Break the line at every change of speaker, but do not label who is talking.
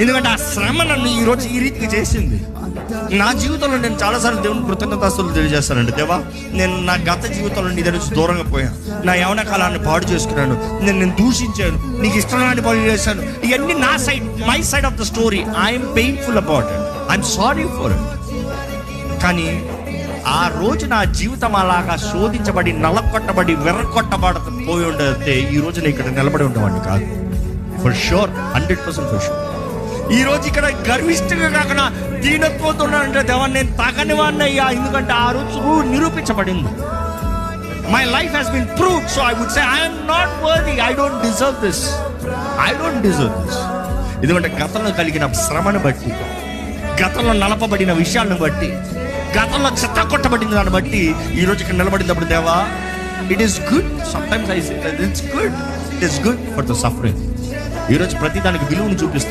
ఎందుకంటే ఆ శ్రమ నన్ను ఈ రోజు ఈ రీతికి చేసింది. నా జీవితంలో నేను చాలాసార్లు దేవుని కృతజ్ఞతాస్తులు తెలియజేస్తానండి. దేవా నేను నా గత జీవితంలో నీ దగ్గర నుంచి దూరంగా పోయాను. నా యవన కాలాన్ని పాడు చేసుకున్నాను. నేను నేను దూషించాను. నీకు ఇష్టమైన పాడు చేశాను. ఇవన్నీ నా side my side of the story I'm painful about it I'm sorry for it కానీ ఆ రోజు నా జీవితం అలాగా శోధించబడి నలకొట్టబడి వెర్రకొట్టబడ పోయి ఉండతే ఈ రోజు నేను ఇక్కడ నిలబడి ఉండేవాడిని కాదు. For sure hundred percent for sure ఈ రోజు ఇక్కడ గర్విష్ఠంగా కాకుండా దీనత్వంతో ఉన్నానంటే దేవా నేను తగని వాడిని అయ్యా. ఎందుకంటే ఆ రోజు నిరూపించబడింది. My life has been prove so I would say I'm not worthy I don't deserve this I don't deserve this ఎందుకంటే గతంలో కలిగిన శ్రమను బట్టి గతంలో నలపబడిన విషయాలను బట్టి గతంలో చెత్త కొట్టబడిన దాన్ని బట్టి ఈ రోజు ఇక్కడ నిలబడినప్పుడు దేవా it is good sometimes I it's good it is good for the suffering ఈరోజు ప్రతి దానికి విలువను చూపిస్తుంది